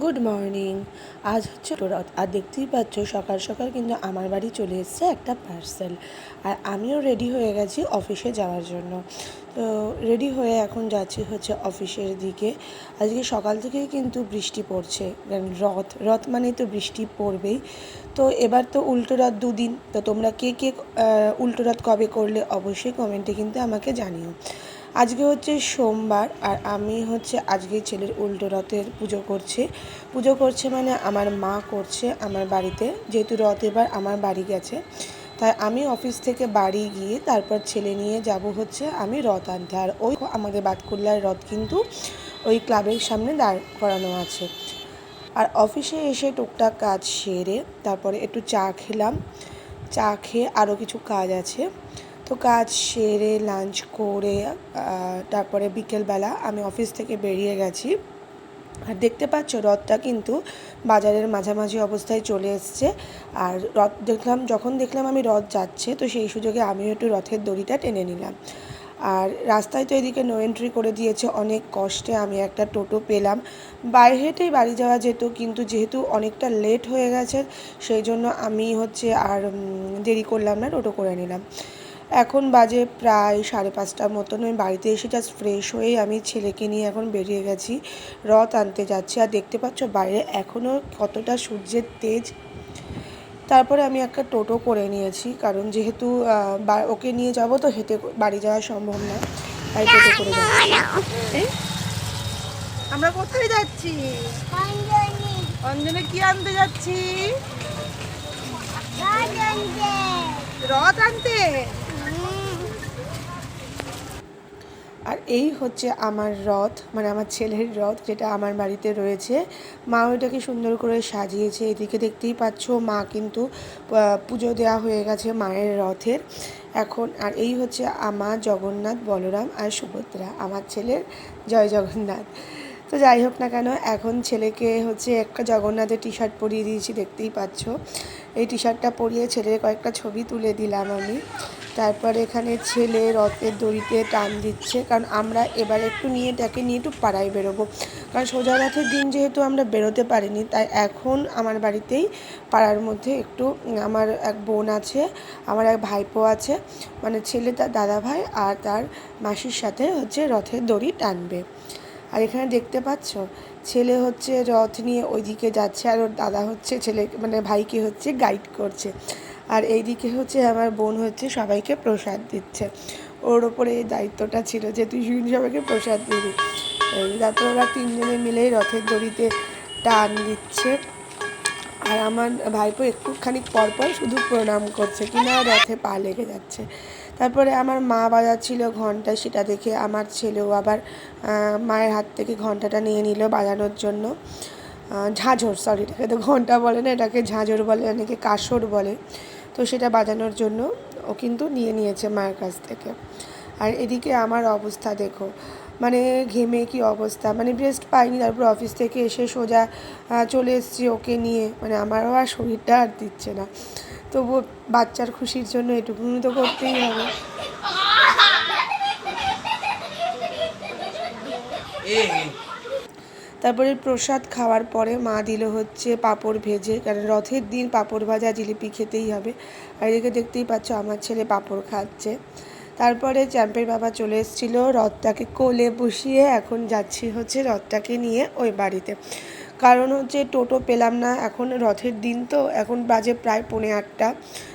Good morning আজ হচ্ছে রথ। আর দেখতেই পাচ্ছ, সকাল সকাল কিন্তু আমার বাড়ি চলে এসেছে একটা পার্সেল আর আমিও রেডি হয়ে গেছি অফিসে যাওয়ার জন্য। তো রেডি হয়ে এখন যাচ্ছি হচ্ছে অফিসের দিকে। আজকে সকাল থেকেই কিন্তু বৃষ্টি পড়ছে। কারণ রথ রথ মানেই তো বৃষ্টি পড়বেই। তো এবার তো উল্টো রথ দুদিন। তো তোমরা কে কে উল্টো রথ কবে করলে অবশ্যই কমেন্টে কিন্তু আমাকে জানিও। আজকে হচ্ছে সোমবার আর আমি হচ্ছে আজকে ছেলের উল্টো রথের পুজো করছি। পুজো করছে মানে আমার মা করছে আমার বাড়িতে। যেহেতু রথ এবার আমার বাড়ি গেছে, তাই আমি অফিস থেকে বাড়ি গিয়ে তারপর ছেলে নিয়ে যাব হচ্ছে আমি রথ আনতে। আর ওই আমাদের বাতকুল্লার রথ কিন্তু ওই ক্লাবের সামনে দাঁড় করানো আছে। আর অফিসে এসে টুকটাক কাজ সেরে তারপরে একটু চা খেলাম। চা খেয়ে আরও কিছু কাজ আছে। তো কাজ সেরে লাঞ্চ করে তারপরে বিকেলবেলা আমি অফিস থেকে বেরিয়ে গেছি। আর দেখতে পাচ্ছ, রথটা কিন্তু বাজারের মাঝামাঝি অবস্থায় চলে এসছে। আর রথ দেখলাম, যখন দেখলাম আমি রথ যাচ্ছে, তো সেই সুযোগে আমিও একটু রথের দড়িটা টেনে নিলাম। আর রাস্তায় তো এদিকে নো এন্ট্রি করে দিয়েছে, অনেক কষ্টে আমি একটা টোটো পেলাম। বাইরে হেঁটেই বাড়ি যাওয়া যেত, কিন্তু যেহেতু অনেকটা লেট হয়ে গেছে, সেই জন্য আমি হচ্ছে আর দেরি করলাম না, টোটো করে নিলাম। এখন বাজে প্রায় সাড়ে পাঁচটার মতন। আমি বাড়িতে এসে জাস্ট ফ্রেশ হয়ে আমি ছেলেকে নিয়ে এখন বেরিয়ে গেছি। রথ আনতে যাচ্ছি। আর দেখতে পাচ্ছ বাইরে এখনও কতটা সূর্যের তেজ। তারপরে আমি একটা টোটো করে নিয়েছি। কারণ যেহেতু ওকে নিয়ে যাব তো হেঁটে বাড়ি যাওয়া সম্ভব না। তাই টোটো করে যাচ্ছি। আমরা কোথায় যাচ্ছি? অঞ্জনে কি আনতে যাচ্ছি? রথ আনতে? আর এই হচ্ছে আমার রথ মানে আমার ছেলের রথ যেটা আমার বাড়িতে রয়েছে। মা ওইটাকে সুন্দর করে সাজিয়েছে, এদিকে দেখতেই পাচ্ছ মা কিন্তু পুজো দেওয়া হয়ে গেছে মায়ের রথের। এখন, আর এই হচ্ছে আমার জগন্নাথ বলরাম আর সুভদ্রা, আমার ছেলের জয় জগন্নাথ। তো যাই হোক না কেন, এখন ছেলেকে হচ্ছে একটা জগন্নাথের টি শার্ট পরিয়ে দিয়েছি, দেখতেই পাচ্ছ। এই টি শার্টটা পরিয়ে ছেলের কয়েকটা ছবি তুলে দিলাম আমি। তারপরে এখানে ছেলে রথের দড়িতে টান দিচ্ছে, কারণ আমরা এবার একটু নিয়ে এটাকে নিয়ে একটু পাড়ায় বেরোবো। কারণ সোজা রথের দিন যেহেতু আমরা বেরোতে পারিনি, তাই এখন আমার বাড়িতেই পাড়ার মধ্যে একটু আমার এক বোন আছে, আমার এক ভাইপো আছে মানে ছেলে তার দাদা ভাই আর তার মাসির সাথে হচ্ছে রথের দড়ি টানবে। আর এখানে দেখতে পাচ্ছ, ছেলে হচ্ছে রথ নিয়ে ওইদিকে যাচ্ছে আর ওর দাদা হচ্ছে ছেলে মানে ভাইকে হচ্ছে গাইড করছে। আর এইদিকে হচ্ছে আমার বোন হচ্ছে সবাইকে প্রসাদ দিচ্ছে। ওর ওপরে এই দায়িত্বটা ছিল যে, তুই সবাইকে প্রসাদ দিবি। এই ওরা তিনজনে মিলেই রথের দড়িতে টান দিচ্ছে। আর আমার ভাইপো একটুখানি পর পর শুধু প্রণাম করছে কিনা রথে পা লেগে যাচ্ছে। তারপরে আমার মা বাজাচ্ছিল ঘণ্টা সেটা দেখে আমার ছেলেও আবার মায়ের হাত থেকে ঘন্টাটা নিয়ে নিল বাজানোর জন্য। ঝাঁঝর সরি এটাকে তো ঘণ্টা বলে না, এটাকে ঝাঁঝর বলে, অনেকে কাসর বলে। তো সেটা বাজানোর জন্য ও কিন্তু নিয়ে নিয়েছে মায়ের কাছ থেকে। আর এদিকে আমার অবস্থা দেখো মানে ঘেমে কি অবস্থা? মানে রেস্ট পাইনি, তারপর অফিস থেকে এসে সোজা চলে এসেছি ওকে নিয়ে। মানে আমারও আর শরীরটা আর দিচ্ছে না। তবুও বাচ্চার খুশির জন্য এটুকুনি তো করতেই হবে। তারপরে প্রসাদ খাওয়ার পরে মা দিল হচ্ছে পাঁপড় ভেজে, কারণ রথের দিন পাঁপড় ভাজা জিলিপি খেতেই হবে। আর এদিকে দেখতেই পাচ্ছ আমার ছেলে পাঁপড় খাচ্ছে। তারপরে চ্যাম্পের বাবা চলে এসেছিল রথটাকে কোলে বসিয়ে, এখন যাচ্ছি হচ্ছে রথটাকে নিয়ে ওই বাড়িতে। কারণ হচ্ছে টোটো পেলাম না, এখন রথের দিন তো, এখন বাজে প্রায় পৌনে আটটা,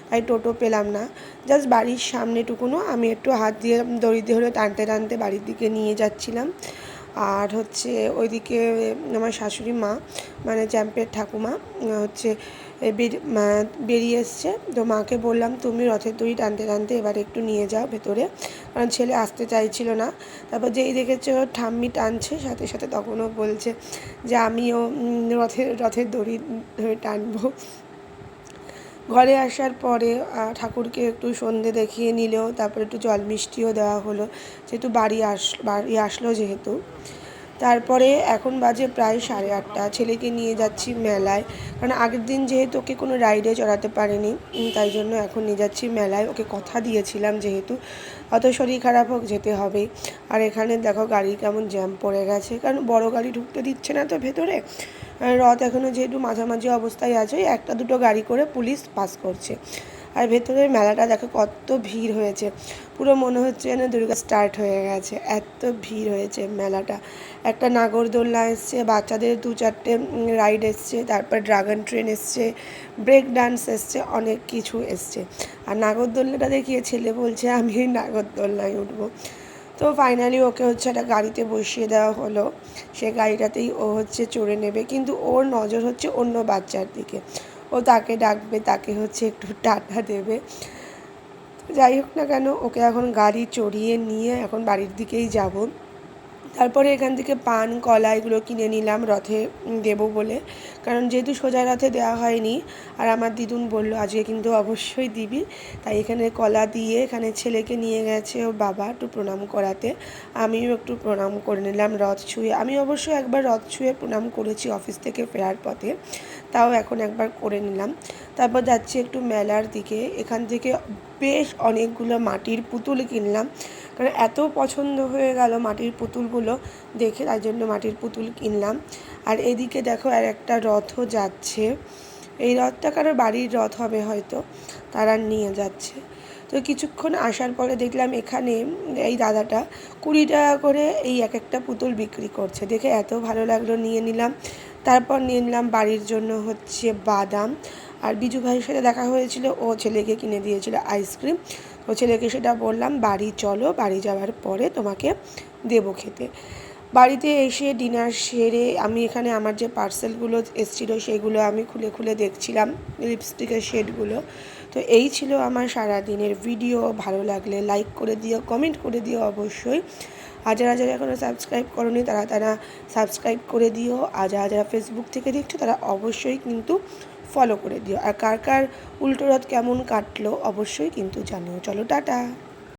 তাই টোটো পেলাম না। জাস্ট বাড়ির সামনেটুকুনো আমি একটু হাত দিয়ে দড়ি দিয়ে হলে টানতে টানতে বাড়ির দিকে নিয়ে যাচ্ছিলাম। আর হচ্ছে ওইদিকে আমার শাশুড়ি মা মানে চ্যাম্পের ঠাকুমা হচ্ছে বেরিয়ে এসছে। তো মাকে বললাম, তুমি রথের দড়ি টানতে টানতে এবার একটু নিয়ে যাও ভেতরে। কারণ ছেলে আসতে চাইছিল না। তারপর যেই দেখেছে ওর ঠাম্মি টানছে, সাথে সাথে তখনও বলছে যে, আমিও রথের রথের দড়ি ধরে টানবো। ঘরে আসার পরে ঠাকুরকে একটু সন্ধে দেখিয়ে নিলেও, তারপরে একটু জল মিষ্টিও দেওয়া হলো। যেহেতু বাড়ি আস, বাড়ি আসলো যেহেতু। তারপরে এখন বাজে প্রায় সাড়ে আটটা। ছেলেকে নিয়ে যাচ্ছি মেলায়। কারণ আগের দিন যেহেতু ওকে কোনো রাইডে চড়াতে পারিনি তাই জন্য এখন নিয়ে যাচ্ছি মেলায়। ওকে কথা দিয়েছিলাম যেহেতু, অত শরীর খারাপ হোক যেতে হবে আর এখানে দেখো গাড়ি কেমন জ্যাম পড়ে গেছে। কারণ বড় গাড়ি ঢুকতে দিচ্ছে না তো ভেতরে। রথ এখনও যেহেতু মাঝামাঝি অবস্থায় আছে একটা দুটো গাড়ি করে পুলিশ পাস করছে। আর ভেতরের মেলাটা দেখো কত ভিড় হয়েছে। পুরো মনে হচ্ছে যেন দুর্গা স্টার্ট হয়ে গেছে। এত ভিড় হয়েছে মেলাটা। একটা নাগরদোলনা এসছে, বাচ্চাদের দু চারটে রাইড এসছে, তারপর ড্রাগন ট্রেন এসছে ব্রেক ডান্স এসছে, অনেক কিছু এসছে। আর নাগরদোলনাটা দেখিয়ে ছেলে বলছে, আমি এই নাগরদোলনায় উঠবো। তো ফাইনালি ওকে হচ্ছে একটা গাড়িতে বসিয়ে দেওয়া হলো। সে গাড়িটাতেই ও হচ্ছে চড়ে নেবে। কিন্তু ওর নজর হচ্ছে অন্য বাচ্চার দিকে। ও তাকে ডাকবে, তাকে হচ্ছে একটু টাটা দেবে। যাই হোক না কেন, ওকে এখন গাড়ি চড়িয়ে নিয়ে এখন বাড়ির দিকেই যাব। তারপরে এখান থেকে পান, কলা এগুলো কিনে নিলাম রথে দেবো বলে। কারণ যেহেতু সোজা রথে দেওয়া হয়নি, আর আমার দিদুন বলল, আজকে কিন্তু অবশ্যই দিবি। তাই এখানে কলা দিয়ে এখানে ছেলেকে নিয়ে গেছে ও বাবা একটু প্রণাম করাতে। আমিও একটু প্রণাম করে নিলাম রথ ছুঁয়ে। আমি অবশ্য একবার রথ ছুঁয়ে প্রণাম করেছি অফিস থেকে ফেরার পথে, তাও এখন একবার করে নিলাম। তারপর যাচ্ছি একটু মেলার দিকে। এখান থেকে বেশ অনেকগুলো মাটির পুতুল কিনলাম। কারণ এত পছন্দ হয়ে গেল মাটির পুতুলগুলো দেখে তার জন্য মাটির পুতুল কিনলাম। আর এদিকে দেখো, আর একটা রথও যাচ্ছে। এই রথটা কারও বাড়ির রথ হবে হয়তো, তারা নিয়ে যাচ্ছে। তো কিছুক্ষণ আসার পরে দেখলাম এখানে এই দাদাটা কুড়ি টাকা করে এই এক একটা পুতুল বিক্রি করছে। দেখে এত ভালো লাগল, নিয়ে নিলাম। তারপর নিয়ে নিলাম বাড়ির জন্য হচ্ছে বাদাম। আর বিজু ভাইয়ের সাথে দেখা হয়েছিল, ও ছেলেকে কিনে দিয়েছিল আইসক্রিম। তো ছেলেকে সেটা বললাম, বাড়ি চলো, বাড়ি যাওয়ার পরে তোমাকে দেবো খেতে। বাড়িতে এসে ডিনার সেরে আমি এখানে আমার যে পার্সেলগুলো এসেছিল সেগুলো আমি খুলে খুলে দেখছিলাম, লিপস্টিকের শেডগুলো। তো এই ছিল আমার সারা দিনের ভিডিও। ভালো লাগলে লাইক করে দিও, কমেন্ট করে দিও অবশ্যই। আর যারা যারা এখনও সাবস্ক্রাইব করনি, তারা তারা সাবস্ক্রাইব করে দিও। আর যারা যারা ফেসবুক থেকে দেখছ, তারা অবশ্যই কিন্তু ফলো করে দিও। আর কার কার উল্টো রথ কেমন কাটলো অবশ্যই কিন্তু জানিও। চলো, টাটা।